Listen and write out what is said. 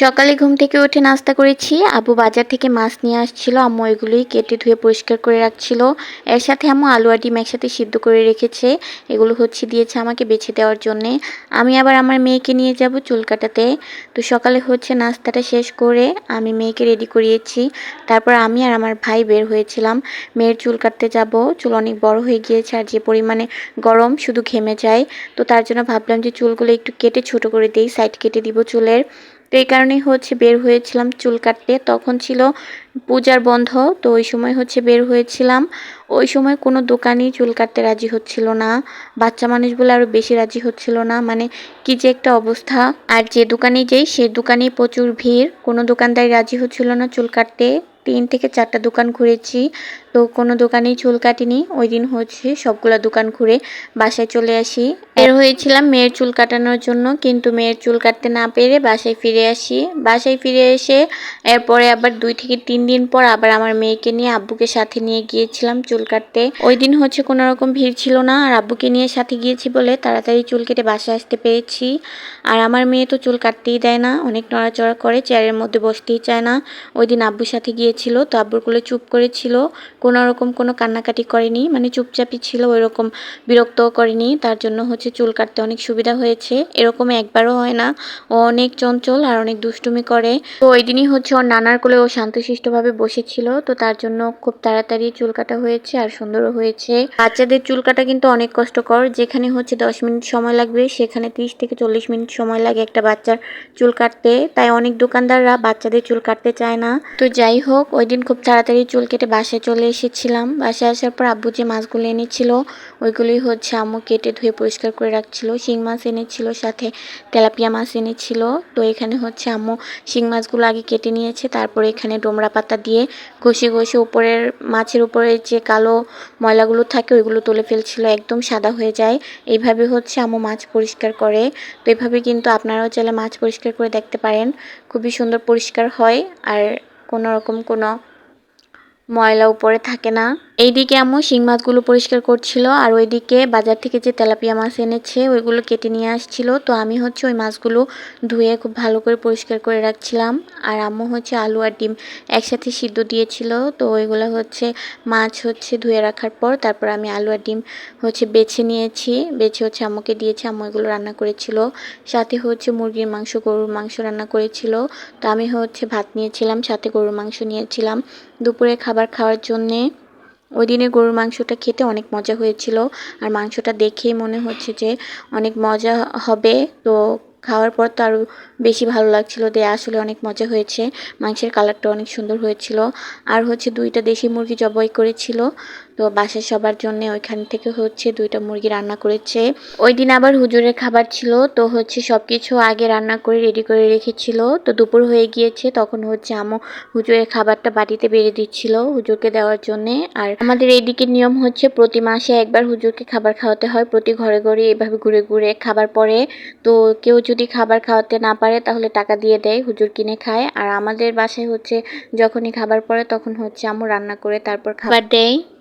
সকালে ঘুম থেকে উঠে নাস্তা করেছি। আবু বাজার থেকে মাছ নিয়ে আসছিল। আম্মু এগুলোই কেটে ধুয়ে পরিষ্কার করে রাখছিল। এর সাথে আম্মু আলু আর ডিম একসাথে সিদ্ধ করে রেখেছে। এগুলো হচ্ছে দিয়েছে আমাকে বেছে দেওয়ার জন্যে। আমি আবার আমার মেয়েকে নিয়ে যাব চুল কাটাতে। তো সকালে হচ্ছে নাস্তাটা শেষ করে আমি মেয়েকে রেডি করিয়েছি। তারপর আমি আর আমার ভাই বের হয়েছিলাম। মেয়ের চুল কাটতে যাব। চুল অনেক বড় হয়ে গিয়েছে আর যে পরিমাণে গরম শুধু ঘেমে যায়। তো তার জন্য ভাবলাম যে চুলগুলো একটু কেটে ছোট করে দিই। সাইড কেটে দিব চুলের। তো এই কারণেই হচ্ছে বের হয়েছিলাম চুল কাটতে। তখন ছিল পূজার বন্ধ, তো ওই সময় হচ্ছে বের হয়েছিলাম। ওই সময় কোনো দোকানই চুল কাটতে রাজি হচ্ছিল না। বাচ্চা মানুষ বলে আরও বেশি রাজি হচ্ছিল না। মানে কি যে একটা অবস্থা। আর যে দোকানে যাই, সে দোকানেই প্রচুর ভিড়। কোনো দোকানদার রাজি হচ্ছিল না চুল কাটতে। তিন থেকে চারটা দোকান ঘুরেছি। তো কোনো দোকানেই চুল কাটিনি। ওই দিন হচ্ছে সবগুলা দোকান ঘুরে বাসায় চলে আসি। বের হয়েছিলাম মেয়ের চুল কাটানোর জন্য, কিন্তু মেয়ের চুল কাটতে না পেরে বাসায় ফিরে আসি। বাসায় ফিরে এসে এরপরে আবার দুই থেকে তিন দিন পর আবার আমার মেয়েকে নিয়ে আব্বুকে সাথে নিয়ে গিয়েছিলাম চুল কাটতে। ওই দিন হচ্ছে কোনো রকম ভিড় ছিল না, আর আব্বুকে নিয়ে সাথে গিয়েছি বলে তাড়াতাড়ি চুল কেটে বাসায় আসতে পেরেছি। আর আমার মেয়ে তো চুল কাটতেই দেয় না, অনেক নড়াচড়া করে, চেয়ারের মধ্যে বসতেই চায় না। ওই দিন আব্বুর সাথে গিয়েছিল, তো আব্বুর কোলে চুপ করেছিল, কোনো রকম কোনো কান্নাকাটি করেনি মানে চুপচাপই ছিল ওই রকম বিরক্তও করেনি, তার জন্য হচ্ছে চুল কাটতে অনেক সুবিধা হয়েছে। এরকম একবারও হয় না। ও অনেক চঞ্চল আর অনেক দুষ্টুমি করে। তো ওই দিনই হচ্ছে ওর নানার কোলে ও শান্তশিষ্টভাবে বসেছিল। তো তার জন্য খুব তাড়াতাড়ি চুল কাটা হয়েছে আর সুন্দরও হয়েছে। বাচ্চাদের চুল কাটা কিন্তু অনেক কষ্টকর। যেখানে হচ্ছে দশ মিনিট সময় লাগবে, সেখানে তিরিশ থেকে চল্লিশ মিনিট সময় লাগে একটা বাচ্চার চুল কাটতে। তাই অনেক দোকানদাররা বাচ্চাদের চুল কাটতে চায় না। তো যাই হোক, ওই দিন খুব তাড়াতাড়ি চুল কেটে বাসায় চলে এসেছিলাম। বাসায় আসার পর আব্বু যে মাছগুলো এনেছিল ওইগুলি হচ্ছে আম্মু কেটে ধুয়ে পরিষ্কার করে রাখছিল, শিং মাছ এনেছিল, সাথে তেলাপিয়া মাছ এনেছিল। তো এখানে হচ্ছে আম্মু শিং মাছগুলো আগে কেটে নিয়েছে, তারপরে এখানে ডোমরা পাতা দিয়ে ঘষে ঘষে উপরের মাছের উপরে যে কালো ময়লাগুলো থাকে, ওইগুলো তুলে ফেলছিল, একদম সাদা হয়ে যায়। এইভাবে হচ্ছে আম্মু মাছ পরিষ্কার করে। তো এইভাবে কিন্তু আপনারাও চাইলে মাছ পরিষ্কার করে দেখতে পারেন। খুবই সুন্দর পরিষ্কার হয়, আর কোনো রকম কোনো ময়লা উপরে থাকে না। এইদিকে আম্মু শিং মাছগুলো পরিষ্কার করছিল আর ওইদিকে বাজার থেকে যে তেলাপিয়া মাছ এনেছে ওইগুলো কেটে নিয়ে আসছিল। তো আমি হচ্ছে ওই মাছগুলো ধুয়ে খুব ভালো করে পরিষ্কার করে রাখছিলাম। আর আম্মু হচ্ছে আলু আর ডিম একসাথে সিদ্ধ দিয়েছিল। তো ওইগুলো হচ্ছে মাছ হচ্ছে ধুয়ে রাখার পর তারপর আমি আলু আর ডিম হচ্ছে বেছে নিয়েছি। বেছে হচ্ছে আম্মুকে দিয়েছি, আম্মু এগুলো রান্না করেছিল। সাথে হচ্ছে মুরগির মাংস, গরুর মাংস রান্না করেছিল। তো আমি হচ্ছে ভাত নিয়েছিলাম, সাথে গরুর মাংস নিয়েছিলাম। দুপুরে খাবার খাওয়ার জন্যে ওই দিনে গরুর মাংসটা খেতে অনেক মজা হয়েছিল। আর মাংসটা দেখেই মনে হচ্ছে যে অনেক মজা হবে। তো খাওয়ার পর তো আরও বেশি ভালো লাগছিল দে আসলে অনেক মজা হয়েছে। মাংসের কালারটা অনেক সুন্দর হয়েছিল। আর হচ্ছে দুইটা দেশি মুরগি জবাই করেছিল। তো বাসার সবার জন্য ওইখান থেকে হচ্ছে দুইটা মুরগি রান্না করেছে। ওই দিন আবার হুজুরের খাবার ছিল, তো হচ্ছে সব কিছু আগে রান্না করে রেডি করে রেখেছিল। তো দুপুর হয়ে গিয়েছে, তখন হচ্ছে আমু হুজুরের খাবারটা বাটিতে বেড়ে দিচ্ছিল হুজুরকে দেওয়ার জন্যে। আর আমাদের এইদিকে নিয়ম হচ্ছে প্রতি মাসে একবার হুজুরকে খাবার খাওয়াতে হয়, প্রতি ঘরে ঘরে এভাবে ঘুরে ঘুরে খাবার পরে। তো কেউ যদি খাবার খাওয়াতে না পারে তাহলে টাকা দিয়ে দেয়, হুজুর কিনে খায়। আর আমাদের বাসায় হচ্ছে যখনই খাবার পড়ে তখন হচ্ছে আমু রান্না করে তারপর খাবার দেয়।